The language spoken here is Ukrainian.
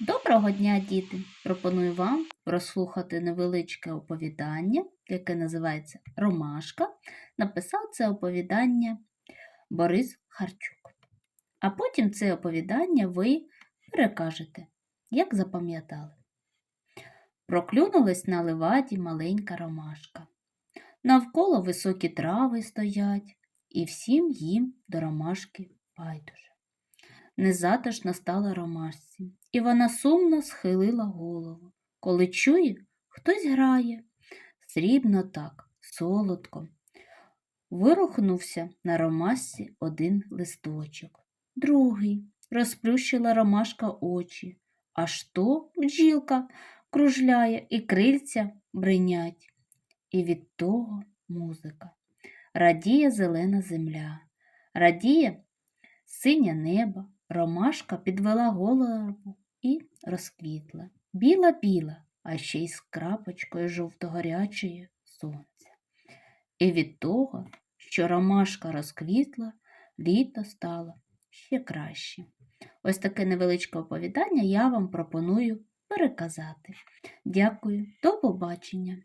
Доброго дня, діти! Пропоную вам прослухати невеличке оповідання, яке називається Ромашка. Написав це оповідання Борис Харчук. А потім це оповідання ви перекажете, як запам'ятали. Проклюнулась на леваді маленька ромашка. Навколо високі трави стоять, і всім їм до ромашки байдуже. Незатишна стала ромашці, і вона сумно схилила голову, коли чує, хтось грає. Срібно так, солодко. Вирухнувся на ромашці один листочок, другий розплющила ромашка очі, аж то бджілка кружляє і крильця бринять. І від того музика. Радіє зелена земля, радіє синє небо, ромашка підвела голову і розквітла. Біла-біла, а ще й з крапочкою жовто-гарячої сонця. І від того, що ромашка розквітла, літо стало ще краще. Ось таке невеличке оповідання я вам пропоную переказати. Дякую, до побачення!